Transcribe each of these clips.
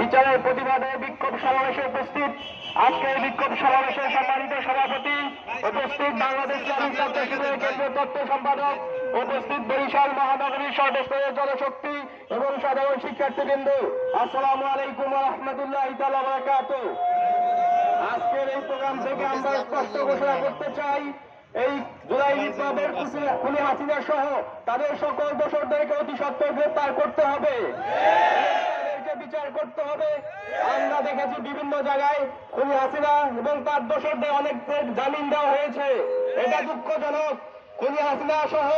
বিচারের প্রতিবাদে বিক্ষোভ সমাবেশে উপস্থিত আজকের বিক্ষোভ সমাবেশে সম্মানিত সভাপতি উপস্থিত বাংলাদেশ ছাত্র শিবিরের কেন্দ্রীয় তথ্য সম্পাদক, উপস্থিত বরিশাল মহানগরীর সর্বস্তরের জনশক্তি এবং সাধারণ শিক্ষার্থীবৃন্দ। আসসালামু আলাইকুম রহমতুল্লাহ বারাকাত আজকের এই প্রোগ্রাম থেকে আমরা স্পষ্ট ঘোষণা করতে চাই, এই জুলাই বিপ্লবের খুনি হাসিনা সহ তাদের সকল দোষরদেরকে অতি সত্ত্বর গ্রেপ্তার করতে হবে। তাদেরকে বিচার করতে হবে? আমরা দেখেছি বিভিন্ন জায়গায় খুনি হাসিনা এবং তার দোষরদের অনেকদের জামিন দেওয়া হয়েছে। এটা দুঃখজনক। খুনি হাসিনা সহ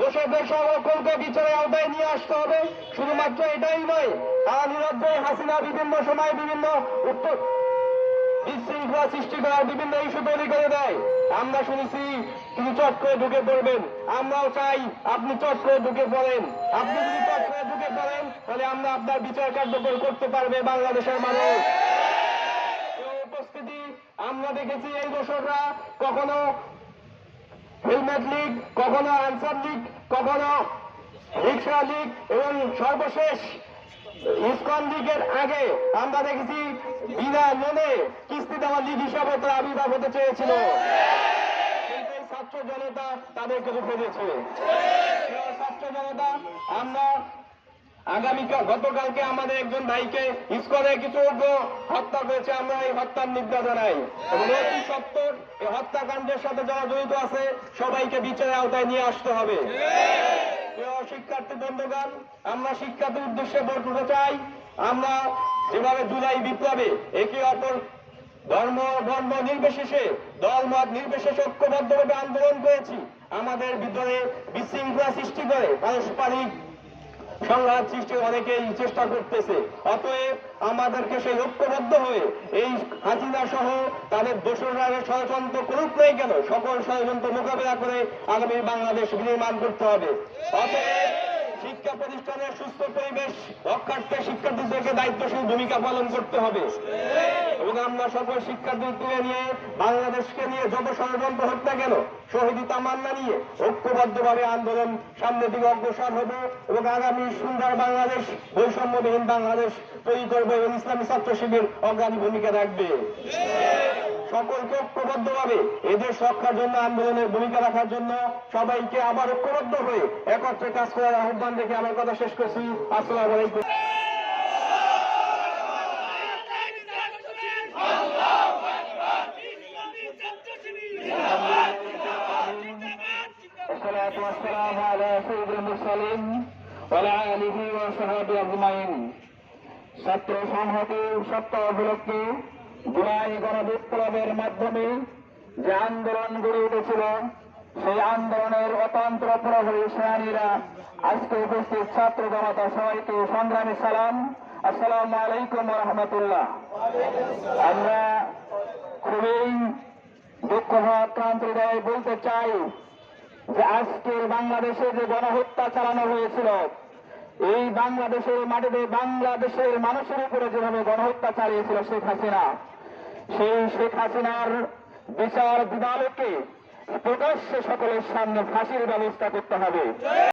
দোষরদের সকলকে বিচারের আওতায় নিয়ে আসতে হবে? শুধুমাত্র এটাই নয়, তারা নিরজ্জয় হাসিনা বিভিন্ন সময় বিভিন্ন উত্তর বিশৃঙ্খলা সৃষ্টি করার বিভিন্ন ইস্যু তৈরি করে দেয়। আমরা শুনেছি তিনি চট করে ঢুকে পড়বেন। আমরাও চাই আপনি চট করে ঢুকে পড়েন। আপনি যদি চট করে ঢুকে পড়েন, তাহলে আমরা আপনার বিচার কার্যকর করতে পারবে বাংলাদেশের মানুষ। উপস্থিতি আমরা দেখেছি এই দোষররা কখনো হেলমেট লীগ, কখনো আনসার লীগ, কখনো রিক্সা লীগ এবং সর্বশেষ ইসকন লীগের আগে আমরা দেখেছি বিনা লোনে কিস্তি দেওয়া লীগ হিসাবে তারা আবির্ভাব হতে চেয়েছিল। ছাত্র জনতা তাদেরকে রুখে দিয়েছে। ছাত্র জনতা, আমরা আগামীকাল গতকালকে আমাদের একজন ভাইকে ইস্কনে কিছু হত্যা করেছে, আমরা এই হত্যার নিন্দা জানাই। সত্তর এই হত্যাকাণ্ডের সাথে যারা জড়িত আছে, সবাইকে বিচারের আওতায় নিয়ে আসতে হবে। শিক্ষার্থী বন্ধুগণ, আমরা শিক্ষার্থীর উদ্দেশ্যে বলতে চাই। আমরা যেভাবে জুলাই বিপ্লবে একে অপর ধর্ম বর্ণ নির্বিশেষে দল মত নির্বিশেষে ঐক্যবদ্ধভাবে আন্দোলন করেছি, আমাদের ভিতরে বিশৃঙ্খলা সৃষ্টি করে পারস্পরিক সংঘাত সৃষ্টি অনেকেই চেষ্টা করতেছে। অতএব আমাদেরকে সেই ঐক্যবদ্ধ হয়ে এই হাসিনা সহ তাদের দোষরা ষড়যন্ত্র করুক নাই কেন, সকল ষড়যন্ত্র মোকাবেলা করে আগামী বাংলাদেশ নির্মাণ করতে হবে। অতএব শিক্ষা প্রতিষ্ঠানের সুস্থ পরিবেশ, রক্ষার্থে শিক্ষার্থীদেরকে দায়িত্বশীল ভূমিকা পালন করতে হবে। এবং আমরা সকল শিক্ষার্থী তুলে নিয়ে, বাংলাদেশকে নিয়ে যত ষড়যন্ত্র হোক না কেন, শহীদি তামান্না নিয়ে ঐক্যবদ্ধভাবে আন্দোলন সামনের দিকে অগ্রসর হব এবং আগামী সুন্দর বাংলাদেশ, বৈষম্যবিহীন বাংলাদেশ তৈরি করব এবং ইসলামী ছাত্র শিবির অগ্রণী ভূমিকা রাখবে। সকলকে ঐক্যবদ্ধভাবে এদের রক্ষার জন্য, আন্দোলনের ভূমিকা রাখার জন্য সবাইকে আবার ঐক্যবদ্ধ হয়ে একত্রে কাজ করার আহ্বান রেখে আমার কথা শেষ করছি। আসসালামু আলাইকুম। والصلاة والسلام على سيد المرسلين وعلى آله وصحبه أجمعين ছাত্র সংহতি সত্য উপলক্ষে জুলাই গণবিপ্লবের মাধ্যমে যে আন্দোলন গড়ে উঠেছিল সেই আন্দোলনের অতন্ত্র প্রহরী সেনানীরা আজকে উপস্থিত ছাত্র জনতা সবাইকে সংগ্রামী সালাম আসসালামু আলাইকুম রহমতুল্লাহ আমরা খুবই দুঃখ ক্রান্ত হৃদয়ে বলতে চাই যে আজকের বাংলাদেশে যে গণহত্যা চালানো হয়েছিল, এই বাংলাদেশের মাটিতে বাংলাদেশের মানুষের উপরে যেভাবে গণহত্যা চালিয়েছিল শেখ হাসিনা, সেই শেখ হাসিনার বিচার বিধানকে প্রকাশ্যে সকলের সামনে ফাঁসির ব্যবস্থা করতে হবে।